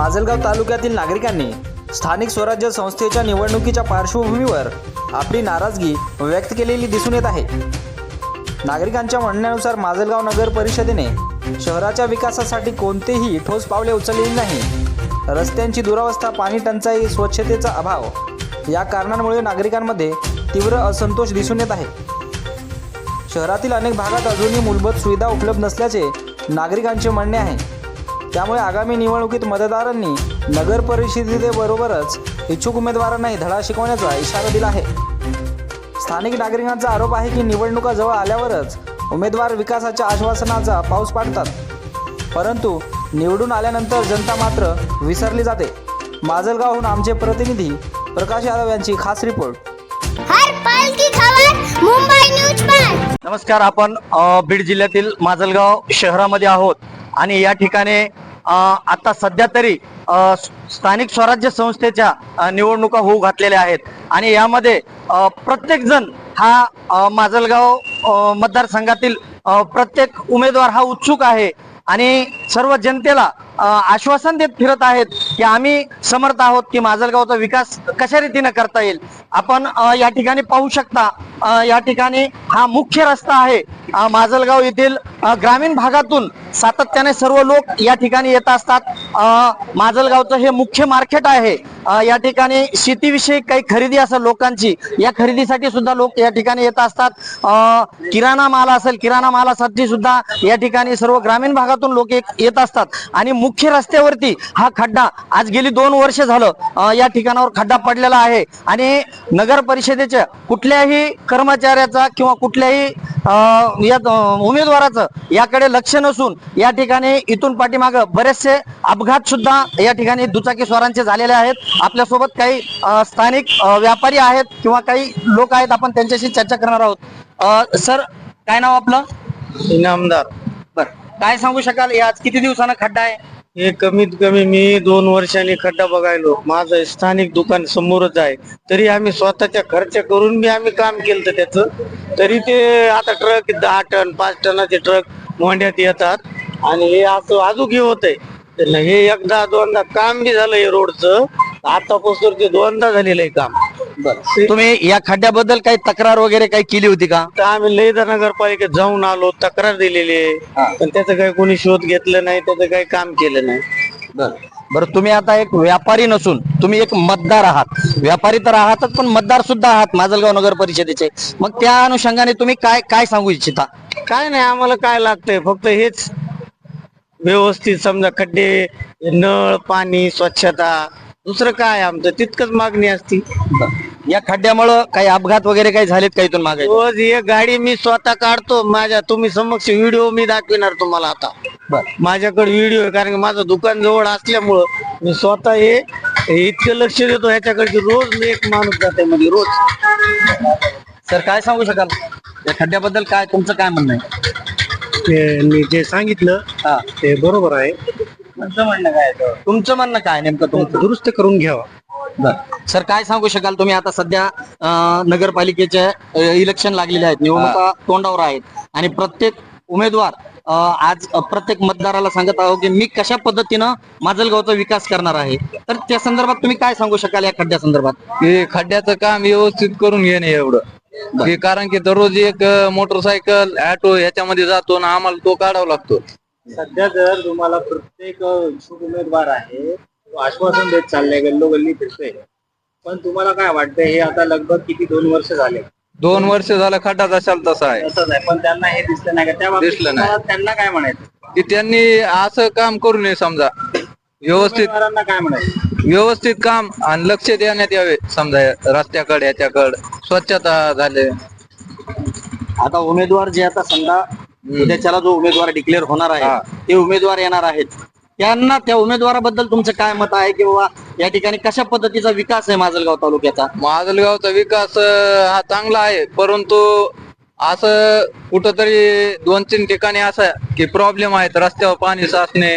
माजलगाव तालुक्यातील नागरिकांनी स्थानिक स्वराज्य संस्थेच्या निवडणुकीच्या पार्श्वभूमीवर आपली नाराजगी व्यक्त केलेली दिसून येत आहे. नागरिकांच्या म्हणण्यानुसार माजलगाव नगर परिषदेने शहराच्या विकासासाठी कोणतेही ठोस पावले उचललेली नाही. रस्त्यांची दुरावस्था पाणी टंचाई स्वच्छतेचा अभाव या कारणांमुळे नागरिकांमध्ये तीव्र असंतोष दिसून येत आहे. शहरातील अनेक भागात अजूनही मूलभूत सुविधा उपलब्ध नसल्याचे नागरिकांचे म्हणणे आहे. त्यामुळे आगामी निवडणुकीत मतदारांनी नगर परिषदेबरोबरच इच्छुक उमेदवारांनाही धडा शिकवण्याचा इशारा दिला आहे. स्थानिक नागरिकांचा आरोप आहे की निवडणुका जवळ आल्यावरच उमेदवार विकासाच्या आश्वासनाचा पाऊस पाडतात. परंतु निवडून आल्यानंतर जनता मात्र विसरली जाते. माजलगावहून आमचे प्रतिनिधी प्रकाश यादव यांची खास रिपोर्ट. हर पल की खबर मुंबई न्यूज पर. नमस्कार आपण अ, बीड जिल्ह्यातील माजलगाव शहरामध्ये आहोत. आणि या ठिकाणी आता सध्या तरी स्थानिक स्वराज्य संस्थेच्या निवडणुका होऊ घातलेल्या आहेत. आणि यामध्ये प्रत्येक जण हा माजलगाव मतदारसंघातील प्रत्येक उमेदवार हा उत्सुक आहे. आणि सर्व जनतेला आश्वासन देत फिरत आहेत की आम्ही समर्थ आहोत की माजलगावचा विकास कशा रीतीने करता येईल. आपण या ठिकाणी पाहू शकता या ठिकाणी हा मुख्य रस्ता आहे. माजलगाव येथील ग्रामीण भागातून सातत्याने सर्व लोक या ठिकाणी येत असतात. माजलगावचं हे मुख्य मार्केट आहे. या ठिकाणी शेतीविषयी काही खरेदी असेल लोकांची या खरेदीसाठी सुद्धा लोक या ठिकाणी येत असतात. किराणा माल असेल किराणा मालासाठी सुद्धा या ठिकाणी सर्व ग्रामीण भागातून लोक एक- येत असतात. आणि मुख्य रस्त्यावरती हा खड्डा आज गेली दोन वर्ष झालं या ठिकाणावर खड्डा पडलेला आहे. आणि नगर परिषदेच्या कुठल्याही कर्मचाऱ्याचा किंवा कुठल्याही या उमेदवाराचं याकडे लक्ष नसून या ठिकाणी इथून पाठीमाग बरेचसे अपघात सुद्धा या ठिकाणी दुचाकी स्वारांचे झालेले आहेत. आपल्यासोबत काही स्थानिक व्यापारी आहेत किंवा काही लोक आहेत. आपण त्यांच्याशी चर्चा करणार आहोत. सर काय नाव आपलं? इनामदार. बर. काय सांगू शकाल? आज किती दिवसानं खड्डा आहे? हे कमीत कमी मी दोन वर्षांनी खड्डा बघायलो. माझं स्थानिक दुकान समोरच आहे. तरी आम्ही स्वतःच्या खर्च करून मी आम्ही काम केलं त्याचं. तरी ते आता ट्रक दहा टन पाच टनाचे ट्रक मोंड्यात येतात. आणि हे असं अजून होत आहे हे एकदा दोनदा काम बी झालं हे रोडचं. आतापासून ते दोनदा झालेलं आहे काम. तुम्ही या खड्ड्याबद्दल काही तक्रार वगैरे काही केली होती का? तर आम्ही लईदा नगरपालिकेत जाऊन आलो तक्रार दिलेली आहे. पण त्याचं काही कोणी शोध घेतलं नाही त्याचं काही काम केलं नाही. बरं. तुम्ही आता एक व्यापारी नसून तुम्ही एक मतदार आहात. व्यापारी तर आहातच पण मतदार सुद्धा आहात माजलगाव नगर परिषदेचे. मग त्या अनुषंगाने तुम्ही काय काय सांगू इच्छिता? काय नाही आम्हाला काय लागतंय? फक्त हेच व्यवस्थित समजा खड्डे नळ पाणी स्वच्छता दुसरं काय आमचं? तितकंच मागणी असती. या खड्ड्यामुळं काही अपघात वगैरे काही झालेत का इथून मागे? रोज एक गाडी मी स्वतः काढतो माझ्या तुम्ही समक्ष व्हिडिओ मी दाखविणार तुम्हाला आता. माझ्याकडे व्हिडिओ आहे कारण की माझं दुकान जवळ असल्यामुळं मी स्वतः हे हे इतकं लक्ष देतो ह्याच्याकडे की रोज मी एक माणूस जाते म्हणजे रोज. सर काय सांगू शकाल? या खड्ड्याबद्दल काय तुमचं काय म्हणणं आहे? ते मी जे सांगितलं हा. ते बरोबर आहे. तुमचं म्हणणं काय आहे? तुमचं म्हणणं काय नेमकं तुमचं? दुरुस्त करून घ्यावा. बरं. सर काय सांगू शकाल तुम्ही? आता सध्या अं, नगरपालिकेच्या इलेक्शन लागलेले आहेत. निवडणुका तोंडावर आहेत. आणि प्रत्येक उमेदवार अं, आज प्रत्येक मतदाराला सांगत आहोत की मी कशा पद्धतीनं माजलगावचा विकास करणार आहे? तर त्या संदर्भात तुम्ही काय सांगू शकाल या खड्ड्या संदर्भात? हे खड्ड्याचं काम व्यवस्थित करून घेणे एवढं. हे कारण की दररोज एक मोटरसायकल ऑटो ह्याच्यामध्ये जातो ना आम्हाला तो काढावा लागतो. सध्या जर तुम्हाला प्रत्येक इच्छुक उमेदवार आहे आश्वासन देत चाललाय गल्लो गल्ली फिरतोय. पण तुम्हाला काय वाटतंय हे आता लगभग किती दोन वर्ष झाले? दोन वर्ष झालं खड्डा जशाल तसा आहे. तसंच आहे पण त्यांना हे दिसलं नाही का? त्या बाबतीत दिसलं नाही. तुम्हाला त्यांना काय म्हणायचं? की त्यांनी असं काम करू नये समजा. व्यवस्थित उमेदवारांना काय म्हणायचं? व्यवस्थित काम आणि लक्ष देण्यात यावे समजा रस्त्याकडे याच्याकडे. स्वच्छता झाले. आता उमेदवार जे आता समजा उद्याच्याला जो उमेदवार डिक्लेअर होणार आहे. ते उमेदवार येणार आहेत. त्यांना त्या उमेदवाराबद्दल तुमचं काय मत आहे की बाबा या ठिकाणी कशा पद्धतीचा विकास आहे माजलगाव तालुक्याचा? माजलगावचा विकास अं, हा चांगला आहे परंतु असं कुठंतरी दोन तीन ठिकाणी असं की प्रॉब्लेम आहेत रस्त्यावर पाणी साचणे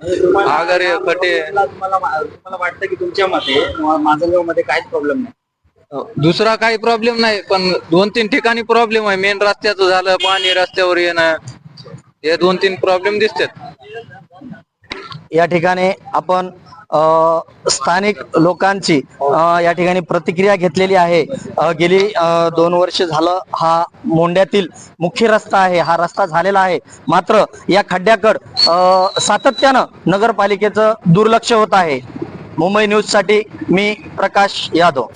आगारे, खड्डे. तुम्हाला तुम्हाला वाटतं की तुमच्या मते माझलगावमध्ये काहीच प्रॉब्लेम नाही? दुसरा काही प्रॉब्लेम नाही पण दोन तीन ठिकाणी प्रॉब्लेम आहे. मेन रस्त्याचं झालं पाणी रस्त्यावर येणं हे दोन तीन प्रॉब्लेम दिसतात. या ठिकाणी आपण स्थानिक लोकांची या ठिकाणी प्रतिक्रिया घेतलेली आहे. गेली दोन वर्ष झालं हा मोंड्यातील मुख्य रस्ता आहे. हा रस्ता झालेला आहे. मात्र या खड्ड्याकड सातत्यानं नगरपालिकेचं दुर्लक्ष होत आहे. मुंबई न्यूजसाठी मी प्रकाश यादव.